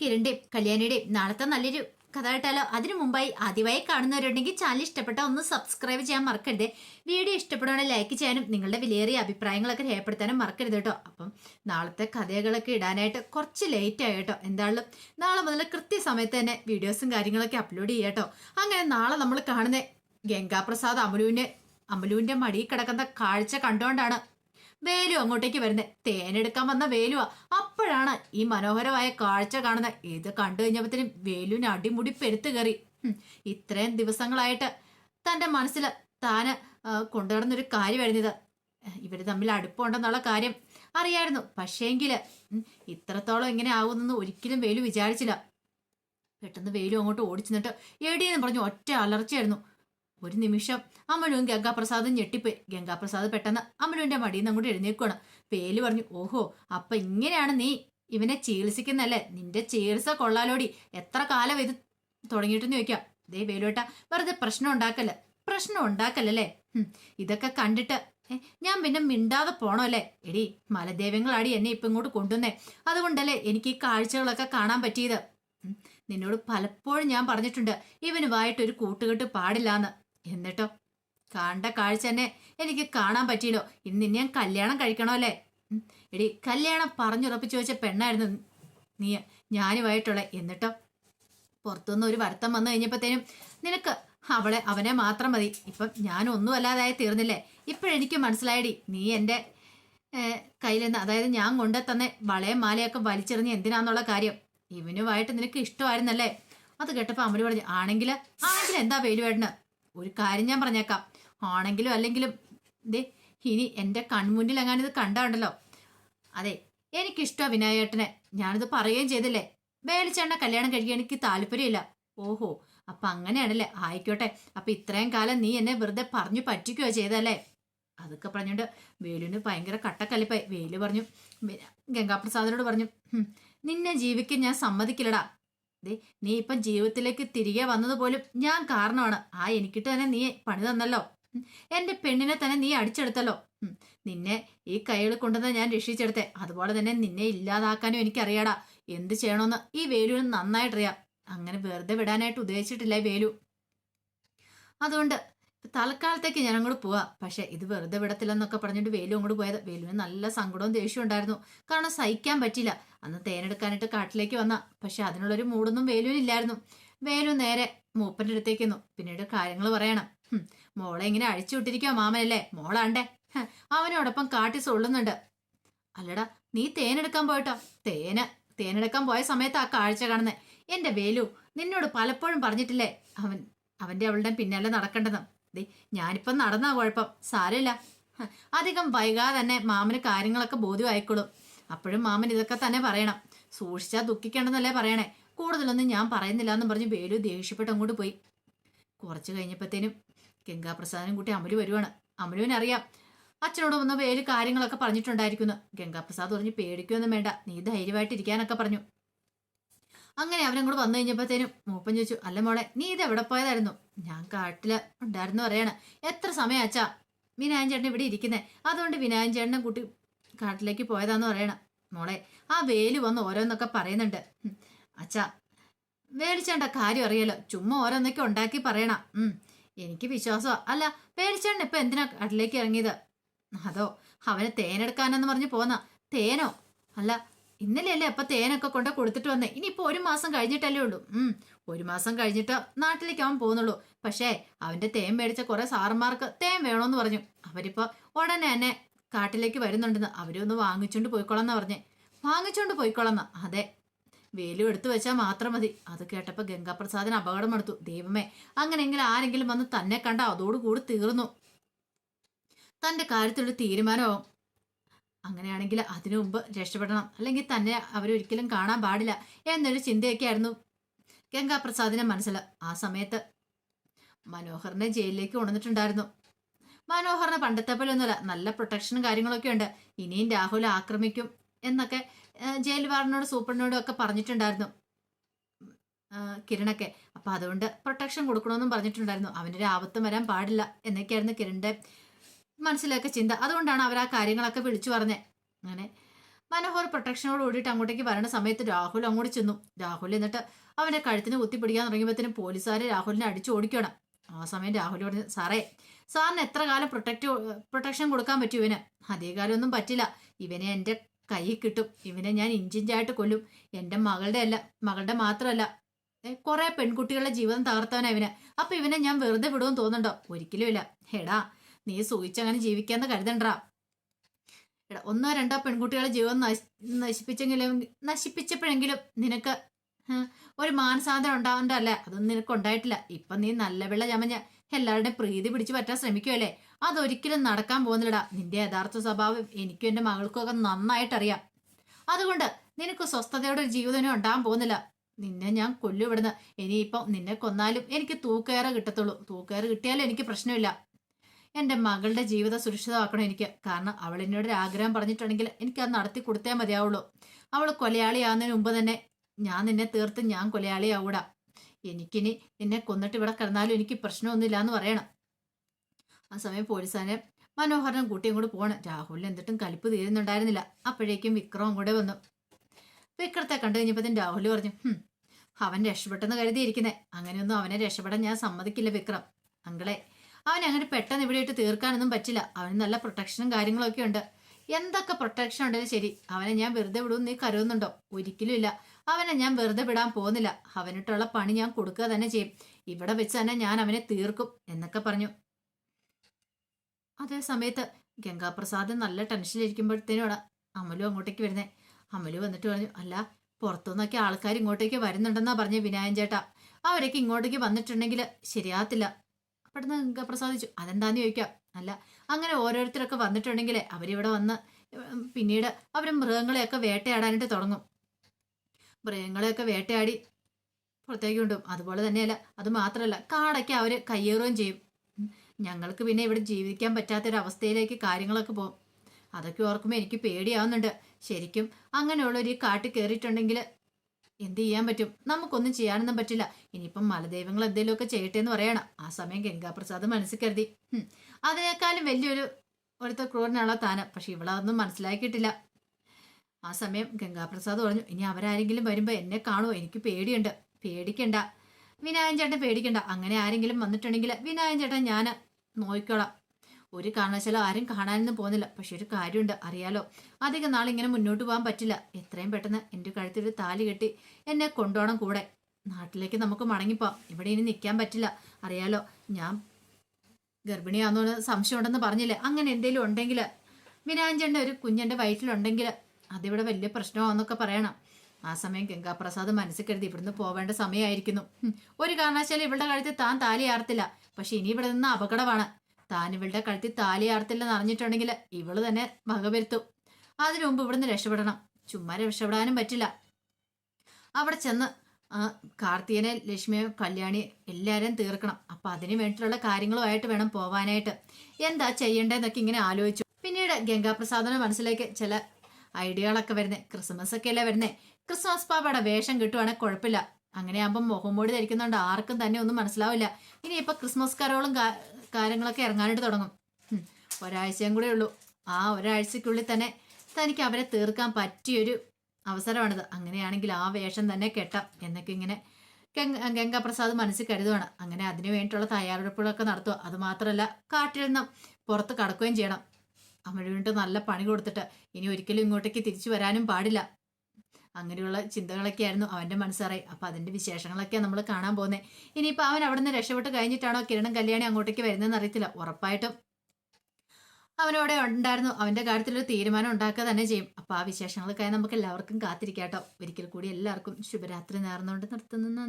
കിരണിന്റെയും കല്യാണിയുടെയും. നാളത്തെ നല്ലൊരു കഥ കേട്ടാലോ അതിനു മുമ്പായി ആദ്യമായി കാണുന്നവരുണ്ടെങ്കിൽ ചാനൽ ഇഷ്ടപ്പെട്ട ഒന്ന് സബ്സ്ക്രൈബ് ചെയ്യാൻ മറക്കരുത്. വീഡിയോ ഇഷ്ടപ്പെടുകയാണെങ്കിൽ ലൈക്ക് ചെയ്യാനും നിങ്ങളുടെ വിലയേറിയ അഭിപ്രായങ്ങളൊക്കെ രേഖപ്പെടുത്താനും മറക്കരുത് കേട്ടോ. അപ്പം നാളത്തെ കഥകളൊക്കെ ഇടാനായിട്ട് കുറച്ച് ലേറ്റ് ആയി കേട്ടോ. എന്തായാലും നാളെ മുതൽ കൃത്യസമയത്ത് തന്നെ വീഡിയോസും കാര്യങ്ങളൊക്കെ അപ്ലോഡ് ചെയ്യാം അങ്ങനെ നാളെ നമ്മൾ കാണുന്ന ഗംഗാപ്രസാദ് അമലുവിന്റെ അമലുവിന്റെ മടിയിൽ കിടക്കുന്ന കാഴ്ച കണ്ടുകൊണ്ടാണ് വേലു അങ്ങോട്ടേക്ക് വരുന്നത് തേനെടുക്കാൻ വന്ന വേലുവാ. അപ്പോഴാണ് ഈ മനോഹരമായ കാഴ്ച കാണുന്നത്. ഇത് കണ്ടു കഴിഞ്ഞപ്പോഴത്തേനും വേലുവിന് അടിമുടി പെരുത്തു കയറി. ഇത്രയും ദിവസങ്ങളായിട്ട് തന്റെ മനസ്സിൽ താന് കൊണ്ടുനടന്നൊരു കാര്യമായിരുന്നു ഇത് ഇവർ തമ്മിൽ അടുപ്പമുണ്ടെന്നുള്ള കാര്യം അറിയായിരുന്നു. പക്ഷേങ്കിൽ ഉം, ഇത്രത്തോളം ഇങ്ങനെ ആവുമെന്ന് ഒരിക്കലും വേലു വിചാരിച്ചില്ല. പെട്ടെന്ന് വേലു അങ്ങോട്ട് ഓടിച്ചു നിന്നിട്ട് എടിയെന്ന് പറഞ്ഞു ഒറ്റ അലർച്ചയായിരുന്നു. ഒരു നിമിഷം. അമലുവും ഗംഗാപ്രസാദും ഞെട്ടിപ്പോയി. ഗംഗാപ്രസാദ് പെട്ടെന്ന് അമലുവിന്റെ മടിയിൽ നിന്ന് അങ്ങോട്ട് എഴുന്നേക്കുവാണ് പേൽ പറഞ്ഞു ഓഹോ അപ്പൊ ഇങ്ങനെയാണ് നീ ഇവനെ ചികിത്സിക്കുന്നല്ലേ? നിന്റെ ചികിത്സ കൊള്ളാലോടി. എത്ര കാലം ഇത് തുടങ്ങിയിട്ടെന്ന് ചോദിക്കാം. ദേ വേലുവേട്ട വെറുതെ പ്രശ്നം ഉണ്ടാക്കല്ല? പ്രശ്നം ഉണ്ടാക്കല്ലല്ലേ? ഇതൊക്കെ കണ്ടിട്ട് ഞാൻ പിന്നെ മിണ്ടാതെ പോണോ അല്ലേ എടി മലദേവങ്ങളാടി എന്നെ ഇപ്പൊ ഇങ്ങോട്ട് കൊണ്ടുവന്നേ. അതുകൊണ്ടല്ലേ എനിക്ക് ഈ കാഴ്ചകളൊക്കെ കാണാൻ പറ്റിയത്? നിന്നോട് പലപ്പോഴും ഞാൻ പറഞ്ഞിട്ടുണ്ട് ഇവനുമായിട്ട് ഒരു കൂട്ടുകെട്ട് പാടില്ലാന്ന്. എന്നിട്ടോ? കണ്ട കാഴ്ച തന്നെ എനിക്ക് കാണാൻ പറ്റിയില്ലോ. ഇന്ന് ഞാൻ കല്യാണം കഴിക്കണോ അല്ലേ? എടി കല്യാണം പറഞ്ഞുറപ്പിച്ചു വെച്ച പെണ്ണായിരുന്നു നീ ഞാനുമായിട്ടുള്ള. എന്നിട്ടോ? പുറത്തുനിന്ന് ഒരു വർത്തം വന്നു കഴിഞ്ഞപ്പോഴത്തേനും നിനക്ക് അവളെ അവനെ മാത്രം മതി. ഇപ്പം ഞാൻ ഒന്നും അല്ലാതായി തീർന്നില്ലേ? ഇപ്പോഴെനിക്ക് മനസ്സിലായടി നീ എന്റെ കയ്യിൽ നിന്ന് അതായത് ഞാൻ കൊണ്ടു തന്നെ വളയും മാലയൊക്കെ വലിച്ചെറിഞ്ഞ് എന്തിനാന്നുള്ള കാര്യം. ഇവനുമായിട്ട് നിനക്ക് ഇഷ്ടമായിരുന്നല്ലേ? അത് കേട്ടപ്പോൾ അമ്മ പറഞ്ഞു ആണെങ്കിൽ ആണെങ്കിൽ എന്താ പേരുവേട്ടന് ഒരു കാര്യം ഞാൻ പറഞ്ഞേക്കാം. ആണെങ്കിലും അല്ലെങ്കിലും ദേ ഇനി എന്റെ കൺമുന്നിൽ ഇത് കണ്ടാണ്ടല്ലോ. അതെ എനിക്കിഷ്ടമാണ് വിനായേട്ടനെ ഞാനിത് പറയുകയും ചെയ്തില്ലേ? വേലിച്ചേണ്ട കല്യാണം കഴിക്കാൻ എനിക്ക് താല്പര്യമില്ല. ഓഹോ അപ്പൊ അങ്ങനെയാണല്ലേ? ആയിക്കോട്ടെ. അപ്പൊ ഇത്രയും കാലം നീ എന്നെ വെറുതെ പറഞ്ഞു പറ്റിക്കുകയോ ചെയ്തല്ലേ അതൊക്കെ പറഞ്ഞുകൊണ്ട് വേലുവിന് ഭയങ്കര കട്ടക്കലിപ്പായി വേലു പറഞ്ഞു ഗംഗാപ്രസാദിനോട് പറഞ്ഞു നിന്നെ ജീവിക്കാൻ ഞാൻ സമ്മതിക്കില്ലടാ. ദേ നീ ഇപ്പം ജീവിതത്തിലേക്ക് തിരികെ വന്നത് പോലും ഞാൻ കാരണമാണ്. ആ എനിക്കിട്ട് തന്നെ നീ പണി തന്നല്ലോ. എന്റെ പെണ്ണിനെ തന്നെ നീ അടിച്ചെടുത്തല്ലോ. നിന്നെ ഈ കൈകൾ കൊണ്ടുവന്ന് ഞാൻ രക്ഷിച്ചെടുത്തെ. അതുപോലെ തന്നെ നിന്നെ ഇല്ലാതാക്കാനും എനിക്കറിയാടാ. എന്ത് ചെയ്യണമെന്ന് ഈ വേലുവിന് നന്നായിട്ടറിയാം. അങ്ങനെ വെറുതെ വിടാനായിട്ട് ഉദ്ദേശിച്ചിട്ടില്ല വേലു. അതുകൊണ്ട് തൽക്കാലത്തേക്ക് ഞാൻ അങ്ങോട്ട് പോവാ. പക്ഷെ ഇത് വെറുതെ വിടത്തില്ലെന്നൊക്കെ പറഞ്ഞിട്ട് വേലു അങ്ങോട്ട് പോയത്. വേലുവിന് നല്ല സങ്കടവും ദേഷ്യവും ഉണ്ടായിരുന്നു. കാരണം സഹിക്കാൻ പറ്റില്ല. അന്ന് തേനെടുക്കാനായിട്ട് കാട്ടിലേക്ക് വന്ന. പക്ഷെ അതിനുള്ളൊരു മൂടൊന്നും വേലുവിനില്ലായിരുന്നു വേലു നേരെ മൂപ്പന്റെ അടുത്തേക്ക് നിന്നു പിന്നീട് കാര്യങ്ങൾ പറയണം. മോളെ ഇങ്ങനെ അഴിച്ചു വിട്ടിരിക്കോ മാമനല്ലേ? മോളാണ്ടേ. അവനോടൊപ്പം കാട്ടി സൊള്ളുന്നുണ്ട്. അല്ലടാ നീ തേനെടുക്കാൻ പോയിട്ടോ? തേന് തേനെടുക്കാൻ പോയ സമയത്ത് ആ കാഴ്ച കാണുന്നേ. എന്റെ വേലു നിന്നോട് പലപ്പോഴും പറഞ്ഞിട്ടില്ലേ? അവൻ അവന്റെ അവളുടെ പിന്നാലെ നടക്കേണ്ടത് ദേ ഞാനിപ്പം നടന്നാ കുഴപ്പം. സാരമില്ല. അധികം വൈകാതെ തന്നെ മാമന് കാര്യങ്ങളൊക്കെ ബോധ്യമായിക്കോളും അപ്പോഴും മാമൻ ഇതൊക്കെ തന്നെ പറയണം. സൂക്ഷിച്ചാൽ ദുഃഖിക്കേണ്ടെന്നല്ലേ പറയണേ. കൂടുതലൊന്നും ഞാൻ പറയുന്നില്ല എന്ന് പറഞ്ഞ് വേലു ദേഷ്യപ്പെട്ട് അങ്ങോട്ട് പോയി. കുറച്ച് കഴിഞ്ഞപ്പോഴത്തേനും ഗംഗാപ്രസാദനും കൂട്ടി അമലു വരുവാണ്. അമലുവിനറിയാം അച്ഛനോട് വന്ന വേലു കാര്യങ്ങളൊക്കെ പറഞ്ഞിട്ടുണ്ടായിരിക്കുന്നു. ഗംഗാപ്രസാദ് പറഞ്ഞ് പേടിക്കൊന്നും വേണ്ട. നീ ധൈര്യമായിട്ടിരിക്കാനൊക്കെ പറഞ്ഞു. അങ്ങനെ അവനങ്ങോട്ട് വന്നു കഴിഞ്ഞപ്പോഴത്തേനും മൂപ്പൻ ചോദിച്ചു അല്ല മോളെ നീ ഇത് എവിടെ പോയതായിരുന്നു? ഞാൻ കാട്ടിൽ ഉണ്ടായിരുന്നു പറയാണ്. എത്ര സമയം അച്ഛാ വിനായൻ ചേട്ടൻ ഇവിടെ ഇരിക്കുന്നേ? അതുകൊണ്ട് വിനായൻ ചേട്ടനെ കൂട്ടി കാട്ടിലേക്ക് പോയതാന്ന് പറയണം മോളെ. ആ വേൽ വന്ന് ഓരോന്നൊക്കെ പറയുന്നുണ്ട്. അച്ഛാ വേലിച്ചേണ്ട കാര്യം അറിയാലോ. ചുമ്മാ ഓരോന്നൊക്കെ ഉണ്ടാക്കി പറയണം. എനിക്ക് വിശ്വാസമാ അല്ല വേലിച്ചേണ്ട ഇപ്പൊ എന്തിനാ കാട്ടിലേക്ക് ഇറങ്ങിയത്? അതോ അവന് തേനെടുക്കാനെന്ന് പറഞ്ഞ് പോന്ന. തേനോ? അല്ല ഇന്നലെയല്ലേ അപ്പൊ തേനൊക്കെ കൊണ്ട് കൊടുത്തിട്ട് വന്നേ? ഇനിയിപ്പോ ഒരു മാസം കഴിഞ്ഞിട്ടല്ലേ ഉള്ളൂ. ഉം. ഒരു മാസം കഴിഞ്ഞിട്ട് നാട്ടിലേക്ക് അവൻ പോകുന്നുള്ളൂ. പക്ഷേ അവന്റെ തേൻ മേടിച്ച കുറെ സാറന്മാർക്ക് തേൻ വേണോന്ന് പറഞ്ഞു. അവരിപ്പോ ഉടനെ തന്നെ കാട്ടിലേക്ക് വരുന്നുണ്ടെന്ന് അവരൊന്ന് വാങ്ങിച്ചോണ്ട് പോയിക്കോളാന്നാ പറഞ്ഞേ. വാങ്ങിച്ചോണ്ട് പോയിക്കോളാന്ന അതെ. വേലു എടുത്തു വെച്ചാൽ മാത്രം മതി. അത് കേട്ടപ്പോ ഗംഗാപ്രസാദിന് അപകടം എടുത്തു ദൈവമേ അങ്ങനെയെങ്കിലും ആരെങ്കിലും വന്ന് തന്നെ കണ്ട അതോടുകൂടി തീർന്നു. തന്റെ കാര്യത്തിലൊരു തീരുമാനമാവും. അങ്ങനെയാണെങ്കിൽ അതിനു മുമ്പ് രക്ഷപ്പെടണം. അല്ലെങ്കിൽ തന്നെ അവരൊരിക്കലും കാണാൻ പാടില്ല എന്നൊരു ചിന്തയൊക്കെ ആയിരുന്നു ഗംഗാപ്രസാദിന്റെ മനസ്സിൽ. ആ സമയത്ത് മനോഹറിനെ ജയിലിലേക്ക് ഉണർന്നിട്ടുണ്ടായിരുന്നു മനോഹറിന് പണ്ടത്തെ പോലെ ഒന്നുമില്ല. നല്ല പ്രൊട്ടക്ഷനും കാര്യങ്ങളൊക്കെ ഉണ്ട്. ഇനിയും രാഹുൽ ആക്രമിക്കും എന്നൊക്കെ ജയിൽ വാർഡിനോട് സൂപ്രണ്ടിനോടും ഒക്കെ പറഞ്ഞിട്ടുണ്ടായിരുന്നു. കിരണൊക്കെ. അപ്പൊ അതുകൊണ്ട് പ്രൊട്ടക്ഷൻ കൊടുക്കണമെന്നും പറഞ്ഞിട്ടുണ്ടായിരുന്നു. അവനൊരു ആപത്തും വരാൻ പാടില്ല എന്നൊക്കെയായിരുന്നു കിരണിന്റെ മനസ്സിലൊക്കെ ചിന്ത. അതുകൊണ്ടാണ് അവർ ആ കാര്യങ്ങളൊക്കെ വിളിച്ചു പറഞ്ഞത് അങ്ങനെ മനോഹർ പ്രൊട്ടക്ഷനോട് കൂടിയിട്ട് അങ്ങോട്ടേക്ക് വരണ സമയത്ത് രാഹുൽ അങ്ങോട്ട് ചെന്നു. രാഹുൽ എന്നിട്ട് അവന്റെ കഴുത്തിന് കുത്തിപ്പിടിക്കാൻ തുടങ്ങിയപ്പോഴത്തേനും പോലീസുകാർ രാഹുലിനെ അടിച്ചു ഓടിക്കണം ആ സമയം രാഹുൽ പറഞ്ഞു സാറേ സാറിന് എത്ര കാലം പ്രൊട്ടക്റ്റ് പ്രൊട്ടക്ഷൻ കൊടുക്കാൻ പറ്റും ഇവന്? അതേ കാലമൊന്നും പറ്റില്ല. ഇവനെ എന്റെ കൈ കിട്ടും. ഇവനെ ഞാൻ ഇഞ്ചിഞ്ചായിട്ട് കൊല്ലും. എന്റെ മകളുടെ അല്ല മകളുടെ മാത്രമല്ല. കുറെ പെൺകുട്ടികളുടെ ജീവിതം തകർത്തവനാ ഇവന്. അപ്പൊ ഇവനെ ഞാൻ വെറുതെ വിടുമെന്ന് തോന്നുന്നുണ്ടോ? ഒരിക്കലും ഇല്ല. ഹെടാ നീ സൂഹിച്ചങ്ങനെ ജീവിക്കാന്ന് കരുതണ്ടാ. എടാ ഒന്നോ രണ്ടോ പെൺകുട്ടികളെ ജീവൻ നശി നശിപ്പിച്ചെങ്കിലും നശിപ്പിച്ചപ്പോഴെങ്കിലും നിനക്ക് ഒരു മാനസാന്തരം ഉണ്ടാവണ്ടല്ല? അതൊന്നും നിനക്ക് ഉണ്ടായിട്ടില്ല. ഇപ്പൊ നീ നല്ല വെള്ള ചമഞ്ഞ എല്ലാവരുടെയും പ്രീതി പിടിച്ചു പറ്റാൻ ശ്രമിക്കുമല്ലേ അതൊരിക്കലും നടക്കാൻ പോകുന്നില്ലടാ. നിന്റെ യഥാർത്ഥ സ്വഭാവം എനിക്കും എന്റെ മകൾക്കും ഒക്കെ നന്നായിട്ടറിയാം. അതുകൊണ്ട് നിനക്ക് സ്വസ്ഥതയോടെ ഒരു ജീവിതം ഉണ്ടാകാൻ പോകുന്നില്ല. നിന്നെ ഞാൻ കൊല്ലുവിടുന്ന ഇനിയിപ്പം നിന്നെ കൊന്നാലും എനിക്ക് തൂക്കേറെ കിട്ടത്തുള്ളൂ. തൂക്കേറെ കിട്ടിയാലും എനിക്ക് പ്രശ്നമില്ല. എന്റെ മകളുടെ ജീവിതം സുരക്ഷിതമാക്കണം എനിക്ക്. കാരണം അവൾ എന്നോട് ആഗ്രഹം പറഞ്ഞിട്ടുണ്ടെങ്കിൽ എനിക്ക് അത് നടത്തി കൊടുത്തേ മതിയാവുള്ളൂ. അവൾ കൊലയാളിയാവുന്നതിന് മുമ്പ് തന്നെ ഞാൻ നിന്നെ തീർത്ത് ഞാൻ കൊലയാളിയാവൂടാ. എനിക്കിനി നിന്നെ കൊന്നിട്ട് ഇവിടെ കിടന്നാലും എനിക്ക് പ്രശ്നമൊന്നുമില്ല എന്ന് പറയണം. ആ സമയം പോലീസാനെ മനോഹരനും കൂട്ടിയും കൂടെ പോകണം രാഹുലിന് എന്നിട്ടും കലിപ്പ് തീരുന്നുണ്ടായിരുന്നില്ല. അപ്പോഴേക്കും വിക്രവും കൂടെ വന്നു. വിക്രത്തെ കണ്ടു കഴിഞ്ഞപ്പോഴത്തേനും രാഹുൽ പറഞ്ഞു "ഹും, അവൻ രക്ഷപ്പെട്ടെന്ന് കരുതിയിരിക്കുന്നേ. അങ്ങനെയൊന്നും അവനെ രക്ഷപ്പെടാൻ ഞാൻ സമ്മതിക്കില്ല വിക്രം. അങ്കളെ അവൻ അങ്ങനെ പെട്ടെന്ന് ഇവിടെ ഇട്ട് തീർക്കാനൊന്നും പറ്റില്ല. അവന് നല്ല പ്രൊട്ടക്ഷനും കാര്യങ്ങളൊക്കെ ഉണ്ട്. എന്തൊക്കെ പ്രൊട്ടക്ഷൻ ഉണ്ടെങ്കിലും ശരി. അവനെ ഞാൻ വെറുതെ വിടുമെന്ന് നീ കരുതുന്നുണ്ടോ? ഒരിക്കലും ഇല്ല. അവനെ ഞാൻ വെറുതെ വിടാൻ പോകുന്നില്ല. അവനിട്ടുള്ള പണി ഞാൻ കൊടുക്കുക തന്നെ ചെയ്യും. ഇവിടെ വെച്ച് തന്നെ ഞാൻ അവനെ തീർക്കും എന്നൊക്കെ പറഞ്ഞു. അതേ സമയത്ത് ഗംഗാപ്രസാദ് നല്ല ടെൻഷനിലിരിക്കുമ്പോഴത്തേനുമാണ് അമലു അങ്ങോട്ടേക്ക് വരുന്നേ. അമലു വന്നിട്ട് പറഞ്ഞു അല്ല പുറത്തുനിന്നൊക്കെ ആൾക്കാർ ഇങ്ങോട്ടേക്ക് വരുന്നുണ്ടെന്നാ പറഞ്ഞ വിനായൻ ചേട്ടാ. അവരൊക്കെ ഇങ്ങോട്ടേക്ക് വന്നിട്ടുണ്ടെങ്കിൽ ശരിയാകത്തില്ല. പെട്ടെന്ന് പ്രസാദിച്ചു അതെന്താന്ന് ചോദിക്കാം? അല്ല അങ്ങനെ ഓരോരുത്തരൊക്കെ വന്നിട്ടുണ്ടെങ്കിൽ അവരിവിടെ വന്ന് പിന്നീട് അവർ മൃഗങ്ങളെയൊക്കെ വേട്ടയാടാനായിട്ട് തുടങ്ങും. മൃഗങ്ങളെയൊക്കെ വേട്ടയാടി പുറത്തേക്ക് കൊണ്ടും അതുപോലെ തന്നെയല്ല അത് മാത്രമല്ല കാടൊക്കെ അവർ കയ്യേറുകയും ചെയ്യും. ഞങ്ങൾക്ക് പിന്നെ ഇവിടെ ജീവിക്കാൻ പറ്റാത്തൊരവസ്ഥയിലേക്ക് കാര്യങ്ങളൊക്കെ പോകും അതൊക്കെ ഓർക്കുമ്പോൾ എനിക്ക് പേടിയാവുന്നുണ്ട്. ശരിക്കും അങ്ങനെയുള്ളൊരു കാട്ടിൽ കയറിയിട്ടുണ്ടെങ്കിൽ എന്ത് ചെയ്യാൻ പറ്റും? നമുക്കൊന്നും ചെയ്യാനൊന്നും പറ്റില്ല. ഇനിയിപ്പം മലദൈവങ്ങൾ എന്തെങ്കിലുമൊക്കെ ചെയ്യട്ടെ എന്ന് പറയണം. ആ സമയം ഗംഗാപ്രസാദ് മനസ്സിൽ കരുതി. "ഹും, അതിനേക്കാളും വലിയൊരു ഒരുത്ത ക്രൂരനാണോ താന്. പക്ഷെ ഇവളതൊന്നും മനസ്സിലാക്കിയിട്ടില്ല. ആ സമയം ഗംഗാപ്രസാദ് പറഞ്ഞു ഇനി അവരാരെങ്കിലും വരുമ്പോൾ എന്നെ കാണുമോ എനിക്ക് പേടിയുണ്ട്. പേടിക്കണ്ട. വിനായൻ ചേട്ടൻ പേടിക്കണ്ട. അങ്ങനെ ആരെങ്കിലും വന്നിട്ടുണ്ടെങ്കിൽ വിനായൻ ചേട്ടൻ ഞാൻ നോക്കിക്കോളാം ഒരു കാരണവശാലും ആരും കാണാനൊന്നും പോകുന്നില്ല. പക്ഷെ ഒരു കാര്യമുണ്ട് അറിയാലോ. അധികം നാൾ ഇങ്ങനെ മുന്നോട്ട് പോകാൻ പറ്റില്ല. എത്രയും പെട്ടെന്ന് എന്റെ കഴുത്തിൽ താലി കെട്ടി എന്നെ കൊണ്ടുപോകണം കൂടെ. നാട്ടിലേക്ക് നമുക്ക് മടങ്ങിപ്പോവാം. ഇവിടെ ഇനി നിൽക്കാൻ പറ്റില്ല. അറിയാലോ ഞാൻ ഗർഭിണിയാണെന്ന് സംശയം ഉണ്ടെന്ന് പറഞ്ഞില്ലേ? അങ്ങനെ എന്തെങ്കിലും ഉണ്ടെങ്കിൽ വിനായഞ്ചന്റെ ഒരു കുഞ്ഞന്റെ വയറ്റിലുണ്ടെങ്കിൽ അതിവിടെ വലിയ പ്രശ്നമാണെന്നൊക്കെ പറയണം. ആ സമയം ഗംഗാപ്രസാദ് മനസ്സിൽ കരുതി ഇവിടുന്ന് പോവേണ്ട സമയമായിരിക്കുന്നു. ഒരു കാരണവശാലും ഇവളുടെ കഴുത്തിൽ താൻ താലി ആർത്തില്ല. പക്ഷെ ഇനി ഇവിടെ നിന്ന് അപകടമാണ്. താൻ ഇവളുടെ കഴുത്തിൽ താലി ആർത്തില്ലെന്ന് അറിഞ്ഞിട്ടുണ്ടെങ്കിൽ ഇവൾ തന്നെ വകവരുത്തും അതിനു മുമ്പ് ഇവിടുന്ന് രക്ഷപ്പെടണം. ചുമ്മാ രക്ഷപ്പെടാനും പറ്റില്ല. അവിടെ ചെന്ന് കാർത്തികനെ ലക്ഷ്മിയെ കല്യാണി എല്ലാവരെയും തീർക്കണം. അപ്പൊ അതിന് വേണ്ടിയിട്ടുള്ള കാര്യങ്ങളുമായിട്ട് വേണം പോവാനായിട്ട്. എന്താ ചെയ്യേണ്ടതെന്നൊക്കെ ഇങ്ങനെ ആലോചിച്ചു. പിന്നീട് ഗംഗാപ്രസാദന മനസ്സിലേക്ക് ചില ഐഡിയകളൊക്കെ വരുന്നേ. ക്രിസ്മസ് ഒക്കെ അല്ലേ വരുന്നേ. ക്രിസ്മസ് പാപ്പയുടെ വേഷം കിട്ടുവാണെങ്കിൽ കുഴപ്പമില്ല. അങ്ങനെയാകുമ്പോൾ മുഖംമൂടി ധരിക്കുന്നതുകൊണ്ട് ആർക്കും തന്നെ ഒന്നും മനസ്സിലാവില്ല. ഇനി ഇപ്പം ക്രിസ്മസ് കരോളും കാര്യങ്ങളൊക്കെ ഇറങ്ങാനായിട്ട് തുടങ്ങും. ഒരാഴ്ചയും കൂടെ ഉള്ളൂ. ആ ഒരാഴ്ചക്കുള്ളിൽ തന്നെ തനിക്ക് അവരെ തീർക്കാൻ പറ്റിയൊരു അവസരമാണിത്. അങ്ങനെയാണെങ്കിൽ ആ വേഷം തന്നെ കെട്ടാം. എന്നൊക്കെ ഇങ്ങനെ ഗംഗ ഗംഗാപ്രസാദ് മനസ്സിൽ കരുതുവാണ്. അങ്ങനെ അതിനു വേണ്ടിയിട്ടുള്ള തയ്യാറെടുപ്പുകളൊക്കെ നടത്തുക അതുമാത്രമല്ല കാട്ടിൽ നിന്നും പുറത്ത് കടക്കുകയും ചെയ്യണം. അമ്മഴുവിട്ട് നല്ല പണി കൊടുത്തിട്ട് ഇനി ഒരിക്കലും ഇങ്ങോട്ടേക്ക് തിരിച്ചു വരാനും പാടില്ല. അങ്ങനെയുള്ള ചിന്തകളൊക്കെ ആയിരുന്നു അവന്റെ അപ്പം അതിന്റെ വിശേഷങ്ങളൊക്കെയാണ് നമ്മൾ കാണാൻ പോകുന്നത് ഇനിയിപ്പോൾ അവൻ അവിടെ നിന്ന് രക്ഷപ്പെട്ട് കഴിഞ്ഞിട്ടാണോ കിരണം കല്യാണി അങ്ങോട്ടേക്ക് വരുന്നതെന്ന് അറിയത്തില്ല. ഉറപ്പായിട്ടും അവനവിടെ ഉണ്ടായിരുന്നു. അവന്റെ കാര്യത്തിൽ ഒരു തീരുമാനം ഉണ്ടാക്കുക തന്നെ ചെയ്യും. അപ്പോൾ ആ വിശേഷങ്ങൾക്കായി നമുക്ക് എല്ലാവർക്കും കാത്തിരിക്കാട്ടോ ഒരിക്കൽ കൂടി എല്ലാവർക്കും ശുഭരാത്രി നേർന്നുകൊണ്ട് നിർത്തുന്നു.